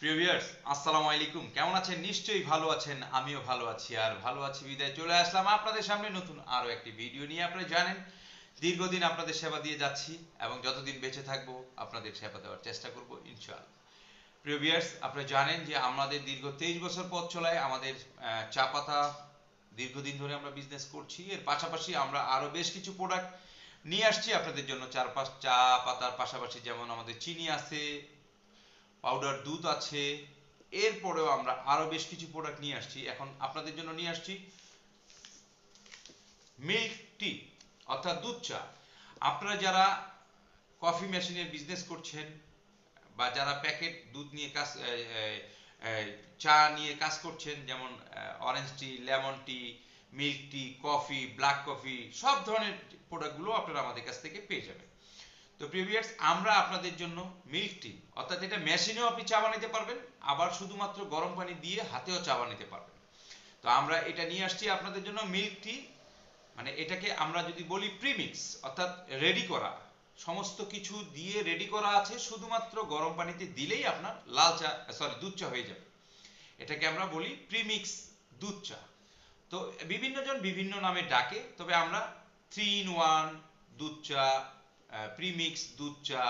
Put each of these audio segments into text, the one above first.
প্রিয় ভিউয়ার্স আসসালামু আলাইকুম। কেমন আছেন? নিশ্চয়ই ভালো আছেন, আমিও ভালো আছি। আর ভালো আছি বিদায়। চলে আসলাম আপনাদের সামনে নতুন আরও একটি ভিডিও নিয়ে। আপনারা জানেন, দীর্ঘদিন আপনাদের সেবা দিয়ে যাচ্ছি এবং যতদিন বেঁচে থাকব, আপনাদের সেবা দেওয়ার চেষ্টা করব, ইনশাআল্লাহ। প্রিয় ভিউয়ার্স আপনারা জানেন যে আমাদের দীর্ঘ তেইশ বছর পথ চলায় আমাদের চা পাতা দীর্ঘদিন ধরে আমরা বিজনেস করছি। এর পাশাপাশি আমরা আরও বেশ কিছু প্রোডাক্ট নিয়ে আসছি আপনাদের জন্য। চার পাঁচ চা পাতার পাশাপাশি যেমন আমাদের চিনি আছে পাউডার দুধ আছে। এরপরেও আমরা আরও বেশ কিছু প্রোডাক্ট নিয়ে আসছি। এখন আপনাদের জন্য নিয়ে আসছি মিল্ক টি অর্থাৎ দুধ চা। আপনারা যারা কফি মেশিনের বিজনেস করছেন বা যারা প্যাকেট দুধ নিয়ে কাজ চা নিয়ে কাজ করছেন, যেমন orange tea lemon tea milk tea coffee black coffee সব ধরনের প্রোডাক্টগুলো আপনারা আমাদের কাছ থেকে পেয়ে যাবেন। তো প্রিভিয়ার্স আমরা আপনাদের জন্য মিল্ক টি অর্থাৎ এটা মেশিনেও আপনি চা বানাইতে পারবেন, আবার শুধুমাত্র গরম পানি দিয়ে হাতেও চা বানাইতে পারবেন। তো আমরা এটা নিয়ে আসছি আপনাদের জন্য মিল্ক টি মানে এটাকে আমরা যদি বলি প্রিমিক্স অর্থাৎ রেডি করা। সমস্ত কিছু দিয়ে রেডি করা আছে, শুধুমাত্র গরম পানিতে দিলেই আপনার লাল চা সরি দুধ চা হয়ে যাবে। এটাকে আমরা বলি প্রিমিক্স দুধ চা। তো বিভিন্ন জন বিভিন্ন নামে ডাকে, তবে আমরা থ্রি ইন ওয়ান দুধ চা প্রিমিক্স দুধ চা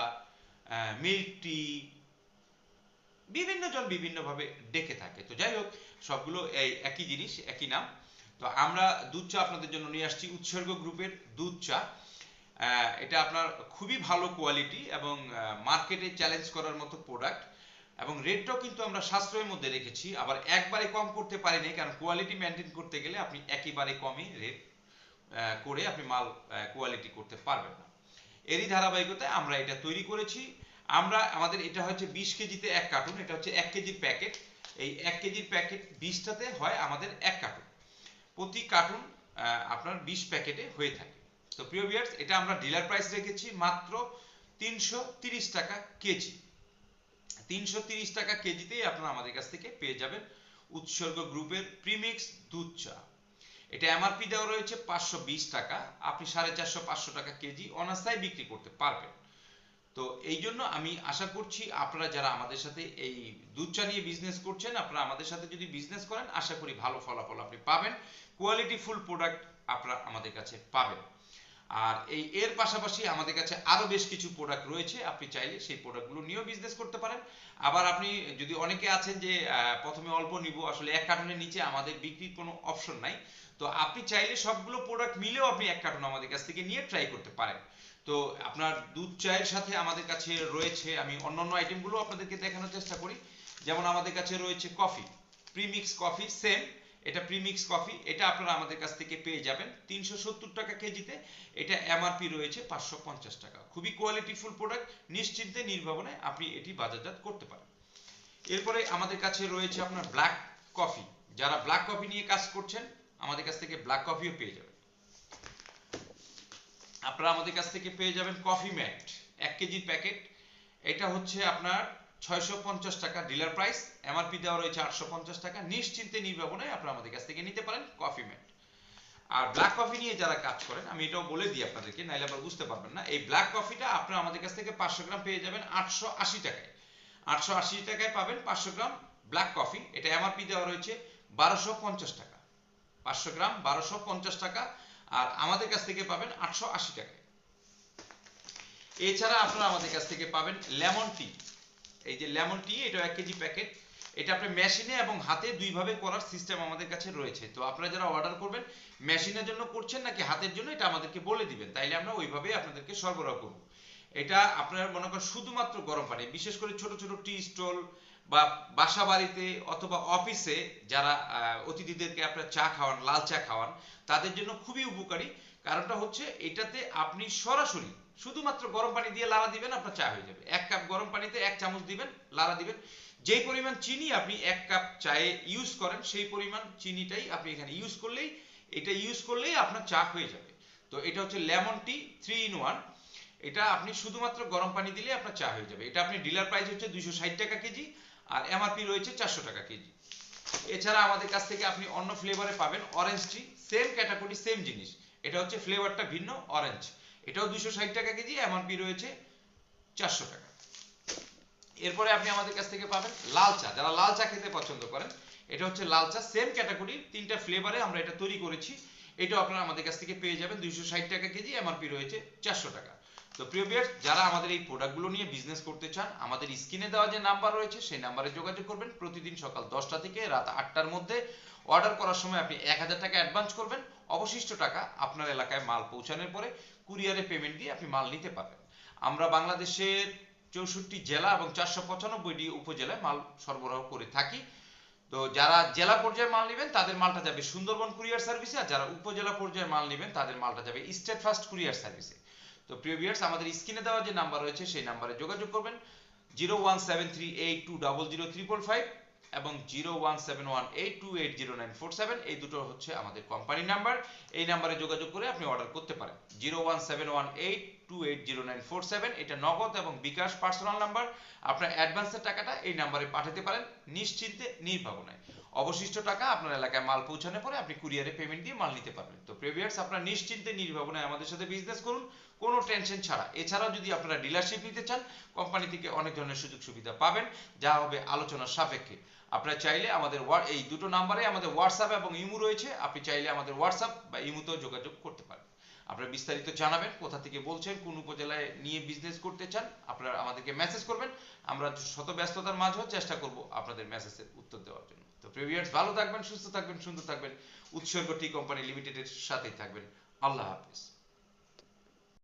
মিল্ক টি বিভিন্ন জন বিভিন্নভাবে ডেকে থাকে। তো যাই হোক, সবগুলো এই একই জিনিস, একই নাম। তো আমরা দুধ চা আপনাদের জন্য নিয়ে আসছি উৎসর্গ গ্রুপের দুধ চা এটা আপনার খুবই ভালো কোয়ালিটি এবং মার্কেটে চ্যালেঞ্জ করার মতো প্রোডাক্ট এবং রেটটাও কিন্তু আমরা সাশ্রয়ের মধ্যে রেখেছি। আবার একবারে কম করতে পারিনি, কারণ কোয়ালিটি মেনটেন করতে গেলে আপনি একেবারে কমই রেট করে আপনি মাল কোয়ালিটি করতে পারবেন না। এরই ধারাবাহিকতায় আমরা এটা তৈরি করেছি। আমরা আমাদের এটা হচ্ছে বিশ কেজিতে এক কার্টুন, এটা হচ্ছে এক কেজির প্যাকেট। এই এক কেজির প্যাকেট বিশটাতে হয় আমাদের এক কার্টুন। প্রতি কার্টুন আপনার বিশ প্যাকেটে হয়ে থাকে। তো প্রিয় ভিউয়ার্স এটা আমরা ডিলার প্রাইস রেখেছি মাত্র তিনশো টাকা কেজি। তিনশো টাকা কেজিতেই আপনারা আমাদের কাছ থেকে পেয়ে যাবেন উৎসর্গ গ্রুপের প্রিমিক্স দুধ চা। এটা এমআরপি দেওয়া রয়েছে পাঁচশো বিশ টাকা। আপনি সাড়ে চারশো, পাঁচশো টাকা কেজি অনাস্থায় বিক্রি করতে পারবেন। তো এই জন্য আমি আশা করছি আপনারা যারা আমাদের সাথে এই দুধ চা নিয়ে বিজনেস করছেন, আপনারা আমাদের সাথে যদি বিজনেস করেন, আশা করি ভালো ফলাফল আপনি পাবেন। কোয়ালিটি ফুল প্রোডাক্ট আপনারা আমাদের কাছে পাবেন। আর এই এর পাশাপাশি আমাদের কাছে আরও বেশ কিছু প্রোডাক্ট রয়েছে। আপনি চাইলে সেই প্রোডাক্টগুলো নিয়েও বিজনেস করতে পারেন। আবার আপনি যদি অনেকে আছেন যে প্রথমে অল্প নিব, আসলে এক কার্টুনের নিচে আমাদের বিক্রির কোনো অপশন নাই। তো আপনি চাইলে সবগুলো প্রোডাক্ট মিলেও আপনি এক কার্টুন আমাদের কাছ থেকে নিয়ে ট্রাই করতে পারেন। তো আপনার দুধ চায়ের সাথে আমাদের কাছে রয়েছে, আমি অন্যান্য আইটেমগুলো আপনাদেরকে দেখানোর চেষ্টা করি। যেমন আমাদের কাছে রয়েছে কফি প্রিমিক্স কফি সেম এটা প্রিমিক্স কফি এটা আপনারা আমাদের কাছ থেকে পেয়ে যাবেন তিনশো সত্তর টাকা কেজিতে। এটা এমআরপি রয়েছে পাঁচশো পঞ্চাশ টাকা। খুবই কোয়ালিটিফুল প্রোডাক্ট নিশ্চিন্তে, নির্ভাবনায় আপনি এটি বাজারজাত করতে পারেন। এরপরে আমাদের কাছে রয়েছে আপনার ব্ল্যাক কফি যারা ব্ল্যাক কফি নিয়ে কাজ করছেন আমাদের কাছ থেকে ব্ল্যাক কফিও পেয়ে যাবেন। আপনারা আমাদের কাছ থেকে পেয়ে যাবেন কফি ম্যাট এক কেজির প্যাকেট এটা হচ্ছে আপনার ছয়শো পঞ্চাশ টাকা ডিলার প্রাইস এমআরপি দেওয়া রয়েছে আটশো পঞ্চাশ টাকা। নিশ্চিন্তে নির্ভাবনায় আপনারা আমাদের কাছ থেকে নিতে পারেন কফি ম্যাট আর ব্ল্যাক কফি নিয়ে যারা কাজ করেন, আমি এটাও বলে দিই আপনাদেরকে, নাইলে আবার বুঝতে পারবেন না। এই ব্ল্যাক কফিটা আপনারা আমাদের কাছ থেকে পাঁচশো গ্রাম পেয়ে যাবেন আটশো আশি টাকায়। আটশো আশি টাকায় পাবেন পাঁচশো গ্রাম ব্ল্যাক কফি এটা এমআরপি দেওয়া রয়েছে বারোশো পঞ্চাশ টাকা। পাঁচশো গ্রাম, বারোশো, পঞ্চাশ টাকা, আর আমাদের কাছ থেকে পাবেন আটশো আশি টাকায় এছাড়া আপনারা আমাদের কাছ থেকে পাবেন লেমন টি। এই যে লেমন টি এটা এক কেজি প্যাকেট। এটা আপনি মেশিনে এবং হাতে দুইভাবে করার সিস্টেম আমাদের কাছে রয়েছে। তো আপনারা যারা অর্ডার করবেন, মেশিনের জন্য করছেন নাকি হাতের জন্য, এটা আমাদেরকে বলে দিবেন। তাইলে আমরা ওইভাবেই আপনাদেরকে সরবরাহ করব। এটা আপনারা মনে করেন শুধুমাত্র গরম পানি, বিশেষ করে ছোট ছোট টি স্টল বা বাসা বাড়িতে অথবা অফিসে যারা অতিথিদেরকে আপনার চা খাওয়ান, লাল চা খাওয়ান, তাদের জন্য খুবই উপকারী। কারণটা হচ্ছে এটাতে আপনি সরাসরি শুধুমাত্র গরম পানি দিয়ে লাড়া দিবেন, আপনার চা হয়ে যাবে। এক কাপ গরম পানিতে এক চামচ দিবেন লাড়া দিবেন। যেই পরিমাণ চিনি আপনি এক কাপ চায়ে ইউজ করেন, সেই পরিমাণ চিনিটাই আপনি এখানে ইউজ করলেই, এটা ইউজ করলেই আপনার চা হয়ে যাবে। তো এটা হচ্ছে lemon tea three in one এটা আপনি শুধুমাত্র গরম পানি দিলে আপনার চা হয়ে যাবে। এটা আপনি ডিলার প্রাইস হচ্ছে দুইশো ষাট টাকা কেজি। আর এমআরপি রয়েছে চারশো টাকা কেজি। এছাড়া আমাদের কাছ থেকে আপনি অন্য ফ্লেভারে পাবেন orange tea same category same জিনিস। এটা হচ্ছে ফ্লেভারটা ভিন্ন অরেঞ্জ এটাও দুশো ষাট টাকা কেজি এমআরপি রয়েছে চারশো টাকা। এরপরে আপনি আমাদের কাছ থেকে পাবেন লাল চা। যারা লাল চা খেতে পছন্দ করেন, এটা হচ্ছে লাল চা সেম ক্যাটাগরি তিনটা ফ্লেভারে আমরা এটা তৈরি করেছি। এটাও আপনারা আমাদের কাছ থেকে পেয়ে যাবেন দুইশো ষাট টাকা কেজি এমআরপি রয়েছে চারশো টাকা। তো প্রিয় বিয়ার্স, যারা আমাদের এই প্রোডাক্টগুলো নিয়ে বিজনেস করতে চান, আমাদের স্ক্রিনে দেওয়া যে নাম্বার রয়েছে, সেই নাম্বারে যোগাযোগ করবেন। প্রতিদিন সকাল দশটা থেকে রাত আটটার মধ্যে অর্ডার করার সময় আপনি এক হাজার টাকা অ্যাডভান্স করবেন। অবশিষ্ট টাকা আপনার এলাকায় মাল পৌঁছানোর পরে কুরিয়ারে পেমেন্ট দিয়ে আপনি মাল নিতে পারবেন। আমরা বাংলাদেশের চৌষট্টি জেলা এবং চারশো পঁচানব্বইটি উপজেলায় মাল সরবরাহ করে থাকি। তো যারা জেলা পর্যায়ে মাল নেবেন, তাদের মালটা যাবে সুন্দরবন কুরিয়ার সার্ভিসে আর যারা উপজেলা পর্যায়ে মাল নেবেন, তাদের মালটা যাবে স্টেট ফার্স্ট কুরিয়ার সার্ভিসে তো প্রিয় ভিউয়ার্স আমাদের স্ক্রিনে দেওয়া যে নাম্বার রয়েছে, সেই নাম্বারে যোগাযোগ করবেন। Zero one seven three eight two double zero triple five এবং zero one seven one eight two eight zero nine four seven এই দুটো হচ্ছে আমাদের কোম্পানির নাম্বার এই নাম্বারে যোগাযোগ করে আপনি অর্ডার করতে পারেন। Zero one seven one eight two eight zero nine four seven এটা নগদ এবং বিকাশ পার্সোনাল নাম্বার আপনার অ্যাডভান্সের টাকাটা এই নাম্বারে পাঠাতে পারেন নিশ্চিন্তে, নির্ভাবনায়। অবশিষ্ট টাকা আপনার এলাকায় মাল পৌঁছানোর পরে আপনি কুরিয়ারে পেমেন্ট দিয়ে মাল নিতে পারবেন। তো প্রিভিয়ার্স আপনারা নিশ্চিন্তে, নির্ভাবনায় আমাদের সাথে বিজনেস করুন। কোনো টেনশন ছাড়া। এছাড়াও যদি আপনারা ডিলারশিপ নিতে চান কোম্পানি থেকে অনেক ধরনের সুযোগ সুবিধা পাবেন, যা হবে আলোচনার সাপেক্ষে। আপনারা চাইলে আমাদের এই দুটো নাম্বারে আমাদের হোয়াটসঅ্যাপ এবং ইমু রয়েছে। আপনি চাইলে আমাদের হোয়াটসঅ্যাপ বা ইমুতেও যোগাযোগ করতে পারেন। আপনারা বিস্তারিত জানাবেন, কোথা থেকে বলছেন, কোন উপজেলায় নিয়ে বিজনেস করতে চান, আপনারা আমাদেরকে মেসেজ করবেন। আমরা শত ব্যস্ততার মাঝেও চেষ্টা করব আপনাদের মেসেজের উত্তর দেওয়ার জন্য। তো প্রিভিয়ার্স ভালো থাকবেন, সুস্থ থাকবেন, সুন্দর থাকবেন। উৎসর্গ টি কোম্পানি লিমিটেডের সাথেই থাকবেন। আল্লাহ হাফিজ।